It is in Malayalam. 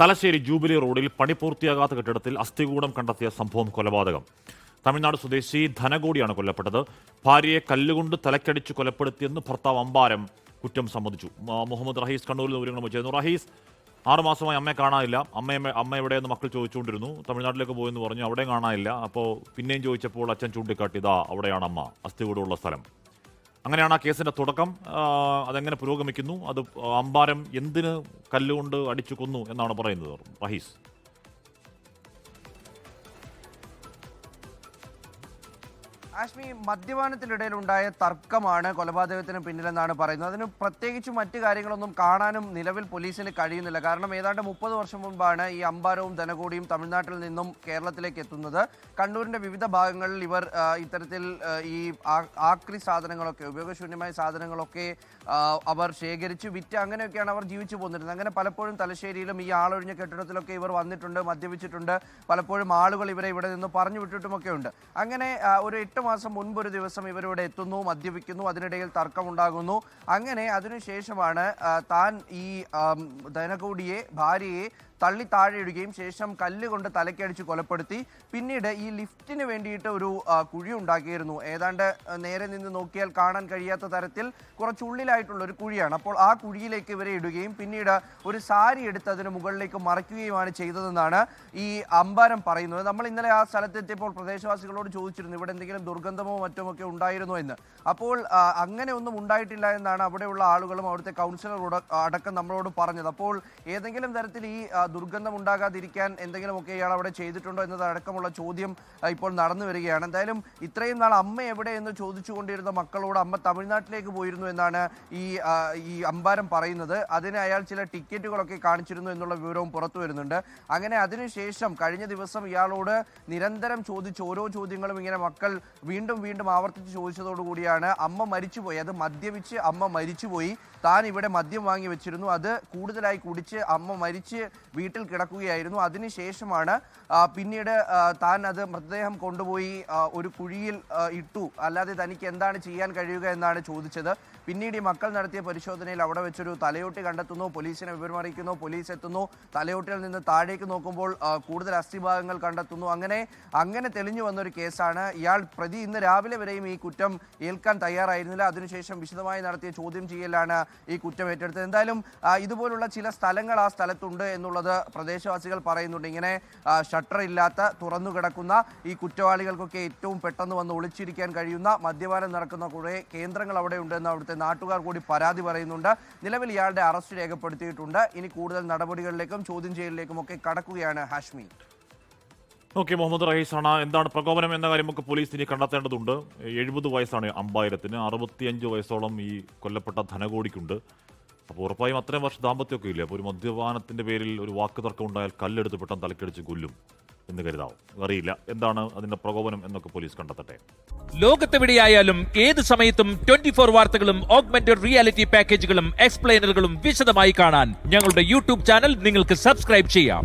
തലശ്ശേരി ജൂബിലി റോഡിൽ പണി പൂർത്തിയാകാത്ത കെട്ടിടത്തിൽ അസ്ഥികൂടം കണ്ടെത്തിയ സംഭവം കൊലപാതകം. തമിഴ്നാട് സ്വദേശി ധനകോടിയാണ് കൊല്ലപ്പെട്ടത്. ഭാര്യയെ കല്ലുകൊണ്ട് തലക്കടിച്ച് കൊലപ്പെടുത്തിയെന്ന് ഭർത്താവ് അമ്പാരം കുറ്റം സമ്മതിച്ചു. മുഹമ്മദ് റഹീസ് കണ്ണൂരിൽ നിന്ന് വിവരങ്ങൾ ചെയ്യുന്നു റഹീസ് ആറുമാസമായി അമ്മയെ കാണാനില്ല. അമ്മയെ അമ്മ എവിടെയെന്ന് മക്കൾ ചോദിച്ചുകൊണ്ടിരുന്നു. തമിഴ്നാട്ടിലേക്ക് പോയെന്ന് പറഞ്ഞു. അവിടെയും കാണാനില്ല. അപ്പോൾ പിന്നെയും ചോദിച്ചപ്പോൾ അച്ഛൻ ചൂണ്ടിക്കാട്ടിയതാ അവിടെയാണ് അമ്മ. അസ്ഥികൂടമുള്ള സ്ഥലം. അങ്ങനെയാണ് ആ കേസിന്റെ തുടക്കം. അതെങ്ങനെ പുരോഗമിക്കുന്നു? അത് അമ്പാരം എന്തിന് കല്ലുകൊണ്ട് അടിച്ചു കൊന്നു എന്നാണ് പറയുന്നത് റഹീസ് ആഷ്മി മദ്യപാനത്തിനിടയിൽ ഉണ്ടായ തർക്കമാണ് കൊലപാതകത്തിന് പിന്നിലെന്നാണ് പറയുന്നത്. അതിന് പ്രത്യേകിച്ച് മറ്റു കാര്യങ്ങളൊന്നും കാണാനും നിലവിൽ പോലീസിന് കഴിയുന്നില്ല. കാരണം ഏതാണ്ട് മുപ്പത് വർഷം മുൻപാണ് ഈ അമ്പാരവും ധനകൂടിയും തമിഴ്നാട്ടിൽ നിന്നും കേരളത്തിലേക്ക് എത്തുന്നത്. കണ്ണൂരിന്റെ വിവിധ ഭാഗങ്ങളിൽ ഇവർ ഇത്തരത്തിൽ ഈ ആക്രി സാധനങ്ങളൊക്കെ ഉപയോഗശൂന്യമായ സാധനങ്ങളൊക്കെ അവർ ശേഖരിച്ച് വിറ്റ് അങ്ങനെയൊക്കെയാണ് അവർ ജീവിച്ചു പോന്നിരുന്നത്. അങ്ങനെ പലപ്പോഴും തലശ്ശേരിയിലും ഈ ആളൊഴിഞ്ഞ കെട്ടിടത്തിലൊക്കെ ഇവർ വന്നിട്ടുണ്ട് മദ്യപിച്ചിട്ടുണ്ട്. പലപ്പോഴും ആളുകൾ ഇവരെ ഇവിടെ നിന്ന് പറഞ്ഞു വിട്ടിട്ടുമൊക്കെ ഉണ്ട് അങ്ങനെ ഒരു എട്ട് മാസം മുൻപ് ഒരു ദിവസം ഇവരോട് എത്തുന്നു മദ്യപിക്കുന്നു അതിനിടയിൽ തർക്കമുണ്ടാകുന്നു. അങ്ങനെ അതിനുശേഷമാണ് താൻ ഈ ധനകൂടിയെ ഭാര്യയെ തള്ളി താഴെ ഇടുകയും ശേഷം കല്ലുകൊണ്ട് തലക്കടിച്ച് കൊലപ്പെടുത്തി. പിന്നീട് ഈ ലിഫ്റ്റിന് വേണ്ടിയിട്ട് ഒരു കുഴി ഉണ്ടാക്കിയിരുന്നു. ഏതാണ്ട് നേരെ നിന്ന് നോക്കിയാൽ കാണാൻ കഴിയാത്ത തരത്തിൽ കുറച്ചുള്ളിലായിട്ടുള്ള ഒരു കുഴിയാണ്. അപ്പോൾ ആ കുഴിയിലേക്ക് ഇവരെ ഇടുകയും പിന്നീട് ഒരു സാരി എടുത്ത് അതിന് മുകളിലേക്ക് മറയ്ക്കുകയുമാണ് ചെയ്തതെന്നാണ് ഈ അമ്പാരം പറയുന്നത്. നമ്മൾ ഇന്നലെ ആ സ്ഥലത്തെത്തിയപ്പോൾ പ്രദേശവാസികളോട് ചോദിച്ചിരുന്നു ഇവിടെ എന്തെങ്കിലും ദുർഗന്ധമോ മറ്റോ ഒക്കെ ഉണ്ടായിരുന്നോ എന്ന്? അപ്പോൾ അങ്ങനെ ഒന്നും ഉണ്ടായിട്ടില്ല എന്നാണ് അവിടെയുള്ള ആളുകളും അവിടുത്തെ കൗൺസിലറോട് അടക്കം നമ്മളോട് പറഞ്ഞത്. അപ്പോൾ ഏതെങ്കിലും തരത്തിൽ ഈ ദുർഗന്ധം ഉണ്ടാകാതിരിക്കാൻ എന്തെങ്കിലുമൊക്കെ ഇയാൾ അവിടെ ചെയ്തിട്ടുണ്ടോ എന്നതടക്കമുള്ള ചോദ്യം ഇപ്പോൾ നടന്നു വരികയാണ്. എന്തായാലും ഇത്രയും നാൾ അമ്മ എവിടെ എന്ന് ചോദിച്ചുകൊണ്ടിരുന്ന മക്കളോട് അമ്മ തമിഴ്നാട്ടിലേക്ക് പോയിരുന്നു എന്നാണ് ഈ ഈ അമ്പാരം പറയുന്നത്. അതിന് അയാൾ ചില ടിക്കറ്റുകളൊക്കെ കാണിച്ചിരുന്നു എന്നുള്ള വിവരവും പുറത്തു വരുന്നുണ്ട്. അങ്ങനെ അതിനുശേഷം കഴിഞ്ഞ ദിവസം ഇയാളോട് നിരന്തരം ചോദിച്ച ഓരോ ചോദ്യങ്ങളും ഇങ്ങനെ മക്കൾ വീണ്ടും വീണ്ടും ആവർത്തിച്ച് ചോദിച്ചതോടുകൂടിയാണ് അമ്മ മരിച്ചുപോയി. അത് മദ്യപിച്ച് അമ്മ മരിച്ചുപോയി. താൻ ഇവിടെ മദ്യം വാങ്ങി വെച്ചിരുന്നു. അത് കൂടുതലായി കുടിച്ച് അമ്മ മരിച്ച് വീട്ടിൽ കിടക്കുകയായിരുന്നു. അതിനുശേഷമാണ് പിന്നീട് താൻ അത് മൃതദേഹം കൊണ്ടുപോയി ഒരു കുഴിയിൽ ഇട്ടു. അല്ലാതെ തനിക്ക് എന്താണ് ചെയ്യാൻ കഴിയുക എന്നാണ് ചോദിച്ചത്. പിന്നീട് ഈ മക്കൾ നടത്തിയ പരിശോധനയിൽ അവിടെ വെച്ചൊരു തലയോട്ടി കണ്ടെത്തുന്നു പോലീസിനെ വിവരമറിയിക്കുന്നു പോലീസ് എത്തുന്നു. തലയോട്ടിയിൽ നിന്ന് താഴേക്ക് നോക്കുമ്പോൾ കൂടുതൽ അസ്ഥിഭാഗങ്ങൾ കണ്ടെത്തുന്നു. അങ്ങനെ അങ്ങനെ തെളിഞ്ഞു വന്നൊരു കേസാണ്. ഇയാൾ പ്രതി ഇന്ന് രാവിലെ വരെയും ഈ കുറ്റം ഏൽക്കാൻ തയ്യാറായിരുന്നില്ല. അതിനുശേഷം വിശദമായി നടത്തിയ ചോദ്യം ചെയ്യലാണ് ഈ കുറ്റം ഏറ്റെടുത്തത്. എന്തായാലും ഇതുപോലുള്ള ചില സ്ഥലങ്ങൾ ആ സ്ഥലത്തുണ്ട് എന്നുള്ളത് പ്രദേശവാസികൾ പറയുന്നുണ്ട്. ഇങ്ങനെ ഷട്ടർ ഇല്ലാത്ത തുറന്നു കിടക്കുന്ന ഈ കുറ്റവാളികൾക്കൊക്കെ ഏറ്റവും പെട്ടെന്ന് വന്ന് ഒളിച്ചിരിക്കാൻ കഴിയുന്ന മദ്യപാനം നടക്കുന്ന കുറേ കേന്ദ്രങ്ങൾ അവിടെ ഉണ്ടെന്ന് അവിടുത്തെ നാട്ടുകാർ കൂടി പരാതി പറയുന്നുണ്ട്. നിലവിൽ ഇയാളുടെ അറസ്റ്റ് രേഖപ്പെടുത്തിയിട്ടുണ്ട്. ഇനി കൂടുതൽ നടപടികളിലേക്കും ചോദ്യം ചെയ്യലിലേക്കും ഒക്കെ കടക്കുകയാണ് ഹാഷ്മി. ഓക്കെ മുഹമ്മദ് റഹീസാണ് എന്താണ് പ്രകോപനം എന്ന കാര്യം ഒക്കെ പോലീസ് ഇനി കണ്ടെത്തേണ്ടതുണ്ട്. എഴുപത് വയസ്സാണ് അമ്പായിരത്തിന്. അറുപത്തിയഞ്ച് വയസ്സോളം ഈ കൊല്ലപ്പെട്ട ധനകോടിക്കുണ്ട്. അപ്പോൾ ഉറപ്പായും അത്രയും വർഷം ദാമ്പത്യമൊക്കെ ഇല്ല? അപ്പോൾ ഒരു മദ്യപാനത്തിന്റെ പേരിൽ ഒരു വാക്ക് തർക്കം ഉണ്ടായാൽ കല്ലെടുത്ത് പെട്ടെന്ന് തലക്കടിച്ച് കൊല്ലും എന്ന് കരുതാവും? അറിയില്ല. എന്താണ് അതിന്റെ പ്രകോപനം എന്നൊക്കെ പോലീസ് കണ്ടെത്തട്ടെ. ലോകത്തെവിടെയായാലും ഏത് സമയത്തും ട്വന്റി ഫോർ വാർത്തകളും ഓഗ്മെന്റഡ് റിയാലിറ്റി പാക്കേജുകളും എക്സ്പ്ലെയിനറുകളും വിശദമായി കാണാൻ ഞങ്ങളുടെ യൂട്യൂബ് ചാനൽ നിങ്ങൾക്ക് സബ്സ്ക്രൈബ് ചെയ്യാം.